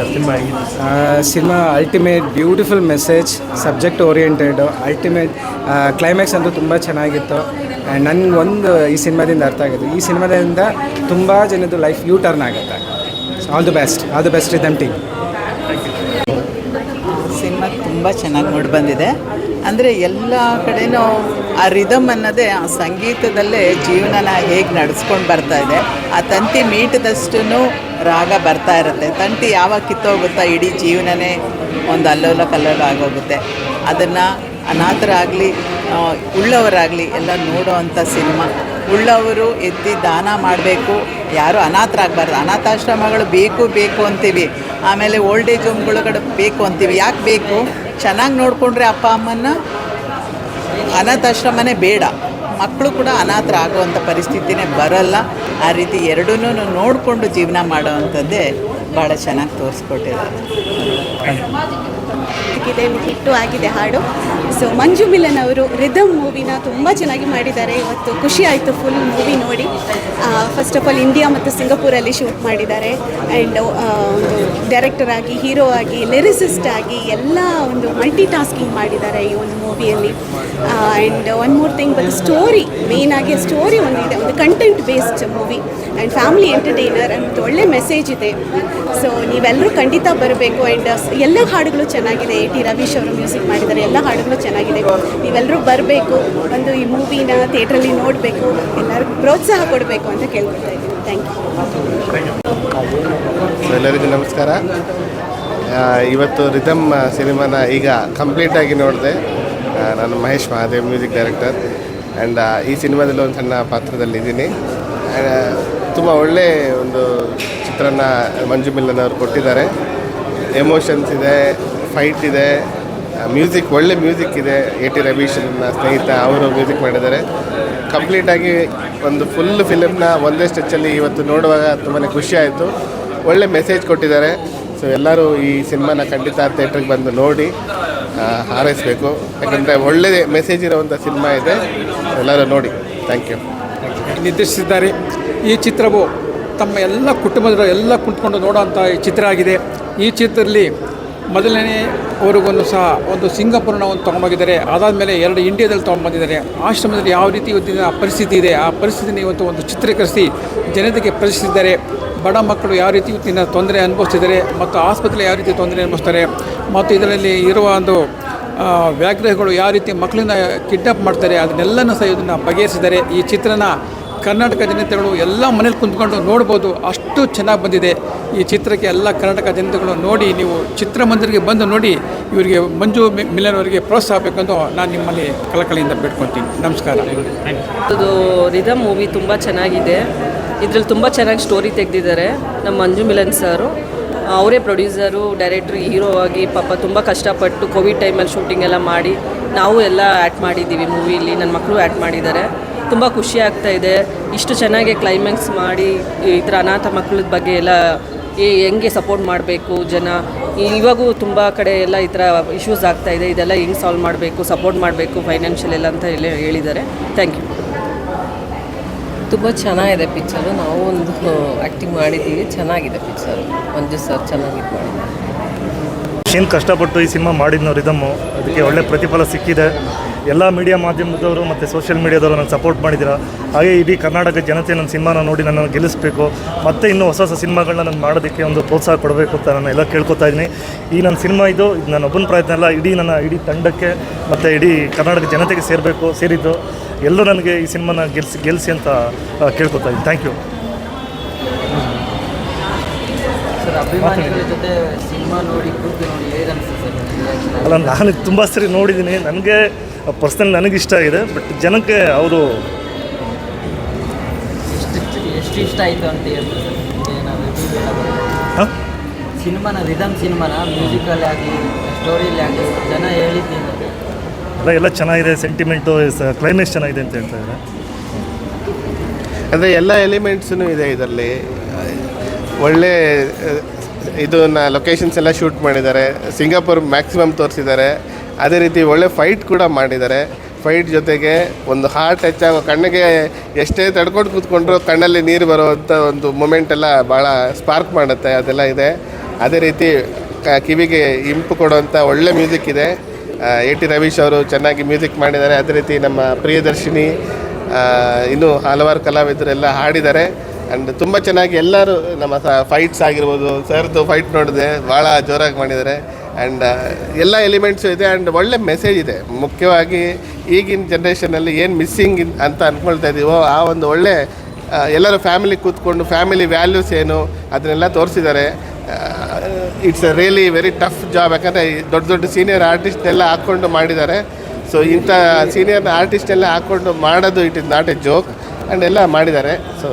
Sir cinema ಹೇಗಿದೆ? Cinema ultimate beautiful message subject oriented ultimate climax ಅಂತೂ ತುಂಬ ಚೆನ್ನಾಗಿತ್ತು. ಆ್ಯಂಡ್ ನನಗೆ ಒಂದು ಈ ಸಿನಿಮಾದಿಂದ ಅರ್ಥ ಆಗಿದೆ. ಈ ಸಿನಿಮಾದಿಂದ ತುಂಬ ಜನದ್ದು ಲೈಫ್ ಯೂ ಟರ್ನ್ ಆಗುತ್ತೆ all the best all the best rhythm team cinema ತುಂಬ ಚೆನ್ನಾಗಿ ನೋಡಿ ಬಂದಿದೆ. ಅಂದರೆ ಎಲ್ಲ ಕಡೆನೂ ಆ ರಿದಮ್ ಅನ್ನೋದೇ ಆ ಸಂಗೀತದಲ್ಲೇ ಜೀವನನ ಹೇಗೆ ನಡೆಸ್ಕೊಂಡು ಬರ್ತಾ ಇದೆ. ಆ ತಂತಿ ಮೀಟದಷ್ಟು ರಾಗ ಬರ್ತಾ ಇರುತ್ತೆ. ತಂತಿ ಯಾವಾಗ ಕಿತ್ತೋಗುತ್ತಾ ಇಡೀ ಜೀವನನೇ ಒಂದು ಅಲ್ಲೋಲ ಕಲ್ಲೋಲ ಆಗೋಗುತ್ತೆ. ಅದನ್ನು ಅನಾಥರಾಗಲಿ ಉಳ್ಳವರಾಗಲಿ ಎಲ್ಲ ನೋಡೋವಂಥ ಸಿನಿಮಾ. ಉಳ್ಳವರು ಎತ್ತಿ ದಾನ ಮಾಡಬೇಕು. ಯಾರು ಅನಾಥರಾಗಬಾರ್ದು. ಅನಾಥಾಶ್ರಮಗಳು ಬೇಕು ಬೇಕು ಅಂತೀವಿ. ಆಮೇಲೆ ಓಲ್ಡ್ ಏಜ್ ಬೇಕು ಅಂತೀವಿ. ಯಾಕೆ ಬೇಕು? ಚೆನ್ನಾಗಿ ನೋಡಿಕೊಂಡ್ರೆ ಅಪ್ಪ ಅಮ್ಮನ ಅನಾಥಾಶ್ರಮನೇ ಬೇಡ. ಮಕ್ಕಳು ಕೂಡ ಅನಾಥರ ಆಗುವಂಥ ಪರಿಸ್ಥಿತಿನೇ ಬರಲ್ಲ. ಆ ರೀತಿ ಎರಡೂ ನೋಡಿಕೊಂಡು ಜೀವನ ಮಾಡೋವಂಥದ್ದೇ ಭಾಳ ಚೆನ್ನಾಗಿ ತೋರಿಸ್ಕೊಟ್ಟಿದ್ದಾರೆ. ಹಿಟ್ಟು ಆಗಿದೆ ಹಾಡು. ಸೊ ಮಂಜು ಮಿಲನ್ ಅವರು ರಿದಮ್ ಮೂವಿನ ತುಂಬ ಚೆನ್ನಾಗಿ ಮಾಡಿದ್ದಾರೆ. ಇವತ್ತು ಖುಷಿ ಆಯಿತು ಫುಲ್ ಮೂವಿ ನೋಡಿ. ಫಸ್ಟ್ ಆಫ್ ಆಲ್ ಇಂಡಿಯಾ ಮತ್ತು ಸಿಂಗಾಪುರಲ್ಲಿ ಶೂಟ್ ಮಾಡಿದ್ದಾರೆ. ಆ್ಯಂಡ್ ಒಂದು ಡೈರೆಕ್ಟರ್ ಆಗಿ ಹೀರೋ ಆಗಿ ಲಿರಿಸಿಸ್ಟ್ ಆಗಿ ಎಲ್ಲ ಒಂದು ಮಲ್ಟಿ ಟಾಸ್ಕಿಂಗ್ ಮಾಡಿದ್ದಾರೆ ಈ ಒಂದು ಮೂವಿಯಲ್ಲಿ ಆ್ಯಂಡ್ ಒನ್ ಮೋರ್ ಥಿಂಗ್ ಬಂದು ಸ್ಟೋರಿ ಮೇನ್ ಆಗಿ ಸ್ಟೋರಿ ಒಂದಿದೆ. ಒಂದು content based movie and family entertainer ಅಂತ ಒಳ್ಳೆ ಮೆಸೇಜ್ ಇದೆ. ಸೊ ನೀವೆಲ್ಲರೂ ಖಂಡಿತ ಬರಬೇಕು. ಆ್ಯಂಡ್ ಎಲ್ಲ ಹಾಡುಗಳು ಚೆನ್ನಾಗಿದೆ. ಎ ಟಿ ರವೀಶ್ ಅವರು ಮ್ಯೂಸಿಕ್ ಮಾಡಿದ್ದಾರೆ. ಎಲ್ಲ ಹಾಡುಗಳು ಚೆನ್ನಾಗಿದೆ. ನೀವೆಲ್ಲರೂ ಬರಬೇಕು, ಒಂದು ಈ ಮೂವಿನ ಥಿಯೇಟ್ರಲ್ಲಿ ನೋಡಬೇಕು, ಎಲ್ಲರಿಗೂ ಪ್ರೋತ್ಸಾಹ ಕೊಡಬೇಕು ಅಂತ ಕೇಳ್ಕೊತಾ ಇದ್ದೀನಿ. ಥ್ಯಾಂಕ್ ಯು ಎಲ್ಲರಿಗೂ ನಮಸ್ಕಾರ. ಇವತ್ತು ರಿದಮ್ ಸಿನಿಮಾನ ಈಗ ಕಂಪ್ಲೀಟಾಗಿ ನೋಡಿದೆ. ನಾನು Mahesh Mahadev music director and ಈ ಸಿನಿಮಾದಲ್ಲಿ ಒಂದು ಸಣ್ಣ ಪಾತ್ರದಲ್ಲಿದ್ದೀನಿ ತುಂಬ ಒಳ್ಳೆ ಒಂದು ಚಿತ್ರನ ಮಂಜು ಮಿಲ್ಲನ್ ಅವರು ಕೊಟ್ಟಿದ್ದಾರೆ. ಎಮೋಷನ್ಸ್ ಇದೆ ಫೈಟ್ ಇದೆ. ಮ್ಯೂಸಿಕ್ ಒಳ್ಳೆ ಮ್ಯೂಸಿಕ್ ಇದೆ ಎ ಟಿ ರವೀಶ್ ನನ್ನ ಸ್ನೇಹಿತ ಅವರು ಮ್ಯೂಸಿಕ್ ಮಾಡಿದ್ದಾರೆ. ಕಂಪ್ಲೀಟಾಗಿ ಒಂದು ಫುಲ್ ಫಿಲಮ್ನ ಒಂದೇ ಸ್ಟೆಚ್ಚಲ್ಲಿ ಇವತ್ತು ನೋಡುವಾಗ ತುಂಬಾ ಖುಷಿ ಆಯಿತು. ಒಳ್ಳೆ ಮೆಸೇಜ್ ಕೊಟ್ಟಿದ್ದಾರೆ. ಸೊ ಎಲ್ಲರೂ ಈ ಸಿನಿಮಾನ ಖಂಡಿತ ಥಿಯೇಟ್ರಿಗೆ ಬಂದು ನೋಡಿ ಹಾರೈಸಬೇಕು. ಯಾಕಂದರೆ ಒಳ್ಳೆ ಮೆಸೇಜ್ ಇರೋವಂಥ ಸಿನಿಮಾ ಇದೆ. ಎಲ್ಲರೂ ನೋಡಿ. ಥ್ಯಾಂಕ್ ಯು ನಿರ್ದೇಶಿಸಿದ್ದಾರೆ. ಈ ಚಿತ್ರವು ತಮ್ಮ ಎಲ್ಲ ಕುಟುಂಬದ ಎಲ್ಲ ಕುಂತ್ಕೊಂಡು ನೋಡುವಂಥ ಈ ಚಿತ್ರ ಆಗಿದೆ. ಈ ಚಿತ್ರದಲ್ಲಿ ಮೊದಲನೇ ಅವ್ರಿಗೊಂದು ಸಹ ಒಂದು ಸಿಂಗಾಪುರನ ಒಂದು ತೊಗೊಂಡೋಗಿದ್ದಾರೆ. ಅದಾದಮೇಲೆ ಎರಡು ಇಂಡಿಯಾದಲ್ಲಿ ತೊಗೊಂಡ್ಬಂದಿದ್ದಾರೆ. ಆಶ್ರಮದಲ್ಲಿ ಯಾವ ರೀತಿ ಇವತ್ತಿನ ಪರಿಸ್ಥಿತಿ ಇದೆ, ಆ ಪರಿಸ್ಥಿತಿನ ಇವತ್ತು ಒಂದು ಚಿತ್ರೀಕರಿಸಿ ಜನತೆಗೆ ಪರಿಚಯಿಸಿದ್ದಾರೆ ಬಡ ಮಕ್ಕಳು ಯಾವ ರೀತಿ ಇವತ್ತಿನ ತೊಂದರೆ ಅನುಭವಿಸ್ತಿದ್ದಾರೆ ಮತ್ತು ಆಸ್ಪತ್ರೆ ಯಾವ ರೀತಿ ತೊಂದರೆ ಅನುಭವಿಸ್ತಾರೆ ಮತ್ತು ಇದರಲ್ಲಿ ಇರುವ ಒಂದು ವ್ಯಾಘ್ರಹಗಳು ಯಾವ ರೀತಿ ಮಕ್ಕಳನ್ನ ಕಿಡ್ನಾಪ್ ಮಾಡ್ತಾರೆ, ಅದನ್ನೆಲ್ಲನೂ ಸಹ ಇದನ್ನು ಬಗೆಹರಿಸಿದ್ದಾರೆ. ಈ ಚಿತ್ರನ ಕರ್ನಾಟಕ ಜನತೆಗಳು ಎಲ್ಲ ಮನೇಲಿ ಕುಂತ್ಕೊಂಡು ನೋಡ್ಬೋದು. ಅಷ್ಟು ಚೆನ್ನಾಗಿ ಬಂದಿದೆ. ಈ ಚಿತ್ರಕ್ಕೆ ಎಲ್ಲ ಕರ್ನಾಟಕ ಜನತೆಗಳು ನೋಡಿ, ನೀವು ಚಿತ್ರಮಂದಿರಿಗೆ ಬಂದು ನೋಡಿ, ಇವರಿಗೆ ಮಂಜು ಮಿಲನ್ ಅವರಿಗೆ ಪ್ರೋತ್ಸಾಹ ಬೇಕೆಂದು ನಾನು ನಿಮ್ಮಲ್ಲಿ ಕಳಕಳಿಯಿಂದ ಬೇಡ್ಕೊತೀನಿ. ನಮಸ್ಕಾರ. ಇದು ರಿದಮ್ ಮೂವಿ ತುಂಬ ಚೆನ್ನಾಗಿದೆ. ಇದರಲ್ಲಿ ತುಂಬ ಚೆನ್ನಾಗಿ ಸ್ಟೋರಿ ತೆಗೆದಿದ್ದಾರೆ ನಮ್ಮ ಮಂಜು ಮಿಲನ್ ಸಾರು. ಅವರೇ ಪ್ರೊಡ್ಯೂಸರು ಡೈರೆಕ್ಟ್ರು ಹೀರೋ ಆಗಿ ಪಾಪ ತುಂಬ ಕಷ್ಟಪಟ್ಟು ಕೋವಿಡ್ ಟೈಮಲ್ಲಿ ಶೂಟಿಂಗ್ ಎಲ್ಲ ಮಾಡಿ, ನಾವು ಎಲ್ಲ ಆ್ಯಡ್ ಮಾಡಿದ್ದೀವಿ ಮೂವಿಲಿ ನನ್ನ ಮಕ್ಕಳು ಆ್ಯಡ್ ಮಾಡಿದ್ದಾರೆ. ತುಂಬ ಖುಷಿ ಆಗ್ತಾ ಇದೆ. ಇಷ್ಟು ಚೆನ್ನಾಗಿ ಕ್ಲೈಮ್ಯಾಕ್ಸ್ ಮಾಡಿ, ಈ ಥರ ಅನಾಥ ಮಕ್ಕಳ ಬಗ್ಗೆ ಎಲ್ಲ ಈ ಹೆಂಗೆ ಸಪೋರ್ಟ್ ಮಾಡಬೇಕು ಜನ? ಇವಾಗೂ ತುಂಬ ಕಡೆ ಎಲ್ಲ ಈ ಥರ ಇಶ್ಯೂಸ್ ಆಗ್ತಾ ಇದೆ. ಇದೆಲ್ಲ ಹೆಂಗೆ ಸಾಲ್ವ್ ಮಾಡಬೇಕು ಸಪೋರ್ಟ್ ಮಾಡಬೇಕು ಫೈನಾನ್ಷಿಯಲ್ ಎಲ್ಲ ಅಂತ ಹೇಳಿ ಹೇಳಿದ್ದಾರೆ. ಥ್ಯಾಂಕ್ ಯು ತುಂಬ ಚೆನ್ನಾಗಿದೆ ಪಿಕ್ಚರು ನಾವು ಒಂದು ಆ್ಯಕ್ಟಿಂಗ್ ಮಾಡಿದ್ದೀವಿ. ಚೆನ್ನಾಗಿದೆ ಪಿಕ್ಚರು ಮಂಜು ಸರ್ ಚೆನ್ನಾಗಿ ಮಾಡಿದ್ದಾರೆ. ಏನು ಕಷ್ಟಪಟ್ಟು ಈ ಸಿನಿಮಾ ಮಾಡಿದ್ನೋ ರಿದಮ್ಮು ಅದಕ್ಕೆ ಒಳ್ಳೆ ಪ್ರತಿಫಲ ಸಿಕ್ಕಿದೆ. ಎಲ್ಲ ಮೀಡಿಯಾ ಮಾಧ್ಯಮದವರು ಮತ್ತು ಸೋಷಿಯಲ್ ಮೀಡಿಯಾದವರು ನನಗೆ ಸಪೋರ್ಟ್ ಮಾಡಿದ್ದೀರಾ? ಹಾಗೆ ಇಡೀ ಕರ್ನಾಟಕ ಜನತೆ ನನ್ನ ಸಿನಿಮಾನ ನೋಡಿ ನನ್ನನ್ನು ಗೆಲ್ಲಿಸಬೇಕು, ಮತ್ತು ಇನ್ನೂ ಹೊಸ ಹೊಸ ಸಿನಿಮಾಗಳನ್ನ ನಾನು ಮಾಡೋದಕ್ಕೆ ಒಂದು ಪ್ರೋತ್ಸಾಹ ಕೊಡಬೇಕು ಅಂತ ನಾನು ಎಲ್ಲ ಕೇಳ್ಕೊತಾ ಇದ್ದೀನಿ. ಈ ನನ್ನ ಸಿನಿಮಾ ಇದು ನನ್ನ ಒಬ್ಬನ ಪ್ರಯತ್ನ ಅಲ್ಲ, ಇಡೀ ನನ್ನ, ಇಡೀ ತಂಡಕ್ಕೆ, ಮತ್ತು ಇಡೀ ಕರ್ನಾಟಕ ಜನತೆಗೆ ಸೇರಬೇಕು, ಸೇರಿದ್ದು ಎಲ್ಲರೂ ನನಗೆ ಈ ಸಿನಿಮಾನ ಗೆಲ್ಸಿ ಗೆಲ್ಲಿಸಿ ಅಂತ ಕೇಳ್ಕೊತಾ ಇದ್ದೀನಿ. ಥ್ಯಾಂಕ್ ಯು ಸರ್ ಜೊತೆ ಸಿನಿಮಾ ನೋಡಿ ಕೂತು ನೋಡಿ ಹೇಗೆ ಅನಿಸುತ್ತೆ ಸರ್ reaction? ಅಲ್ಲ ನಾನು ತುಂಬ ಸರಿ ನೋಡಿದ್ದೀನಿ. ನನಗೆ ಪರ್ಸ್ನಲ್ ನನಗೆ ಇಷ್ಟ ಆಗಿದೆ ಬಟ್ ಜನಕ್ಕೆ ಅವರು ಎಷ್ಟು ಎಷ್ಟು ಇಷ್ಟ ಆಯಿತು ಅಂತ? ಹಾಂ? ಸಿನಿಮಾನ ರಿದಮ್ ಸಿನಿಮಾನ ಮ್ಯೂಸಿಕಲ್ಲಿ ಆಗಲಿ ಸ್ಟೋರಿಯಲ್ಲಿ ಆಗಲಿ ಜನ ಹೇಳಿದ್ದೀನಿ ಅಲ್ಲ ಎಲ್ಲ ಚೆನ್ನಾಗಿದೆ ಸೆಂಟಿಮೆಂಟು ಕ್ಲೈಮೇಟ್ ಚೆನ್ನಾಗಿದೆ ಅಂತ ಹೇಳ್ತಾ ಇದ್ದಾರೆ. ಅಂದರೆ ಎಲ್ಲ ಎಲಿಮೆಂಟ್ಸೂ ಇದೆ ಇದರಲ್ಲಿ. ಒಳ್ಳೆ ಇದನ್ನ ಲೊಕೇಶನ್ಸ್ ಎಲ್ಲ ಶೂಟ್ ಮಾಡಿದ್ದಾರೆ. ಸಿಂಗಾಪುರ್ ಮ್ಯಾಕ್ಸಿಮಮ್ ತೋರಿಸಿದ್ದಾರೆ. ಅದೇ ರೀತಿ ಒಳ್ಳೆ ಫೈಟ್ ಕೂಡ ಮಾಡಿದ್ದಾರೆ. ಫೈಟ್ ಜೊತೆಗೆ ಒಂದು ಹಾರ್ಟ್ ಟಚ್ ಆಗೋ ಕಣ್ಣಿಗೆ ಎಷ್ಟೇ ತಡ್ಕೊಂಡು ಕೂತ್ಕೊಂಡ್ರು ಕಣ್ಣಲ್ಲಿ ನೀರು ಬರುವಂಥ ಒಂದು ಮೂಮೆಂಟ್ ಎಲ್ಲ ಭಾಳ ಸ್ಪಾರ್ಕ್ ಮಾಡುತ್ತೆ. ಅದೆಲ್ಲ ಇದೆ. ಅದೇ ರೀತಿ ಕಿವಿಗೆ ಇಂಪು ಕೊಡುವಂಥ ಒಳ್ಳೆ ಮ್ಯೂಸಿಕ್ ಇದೆ. ಎ ಟಿ ರವೀಶ್ ಅವರು ಚೆನ್ನಾಗಿ ಮ್ಯೂಸಿಕ್ ಮಾಡಿದ್ದಾರೆ. ಅದೇ ರೀತಿ ನಮ್ಮ ಪ್ರಿಯದರ್ಶಿನಿ ಇನ್ನೂ ಹಲವಾರು ಕಲಾವಿದರೆಲ್ಲ ಹಾಡಿದ್ದಾರೆ. ಆ್ಯಂಡ್ ತುಂಬ ಚೆನ್ನಾಗಿ ಎಲ್ಲರೂ ನಮ್ಮ ಫೈಟ್ಸ್ ಆಗಿರ್ಬೋದು ಸರ್ದು ಫೈಟ್ ನೋಡಿದೆ ಭಾಳ ಜೋರಾಗಿ ಮಾಡಿದ್ದಾರೆ. ಆ್ಯಂಡ್ ಎಲ್ಲ ಎಲಿಮೆಂಟ್ಸು ಇದೆ ಆ್ಯಂಡ್ ಒಳ್ಳೆ ಮೆಸೇಜ್ ಇದೆ. ಮುಖ್ಯವಾಗಿ ಈಗಿನ ಜನ್ರೇಷನಲ್ಲಿ ಏನು ಮಿಸ್ಸಿಂಗ್ ಅಂತ ಅಂದ್ಕೊಳ್ತಾ ಇದ್ದೀವೋ ಆ ಒಂದು ಒಳ್ಳೆ ಎಲ್ಲರೂ ಫ್ಯಾಮಿಲಿ ಕೂತ್ಕೊಂಡು ಫ್ಯಾಮಿಲಿ ವ್ಯಾಲ್ಯೂಸ್ ಏನು ಅದನ್ನೆಲ್ಲ ತೋರಿಸಿದ್ದಾರೆ. It's a really very tough job ಯಾಕಂದರೆ ದೊಡ್ಡ ದೊಡ್ಡ ಸೀನಿಯರ್ ಆರ್ಟಿಸ್ಟ್ನೆಲ್ಲ ಹಾಕ್ಕೊಂಡು ಮಾಡಿದ್ದಾರೆ. ಸೊ ಇಂಥ ಸೀನಿಯರ್ ಆರ್ಟಿಸ್ಟ್ನೆಲ್ಲ ಹಾಕ್ಕೊಂಡು ಮಾಡೋದು it is not a joke and ಎಲ್ಲ ಮಾಡಿದ್ದಾರೆ. ಸೊ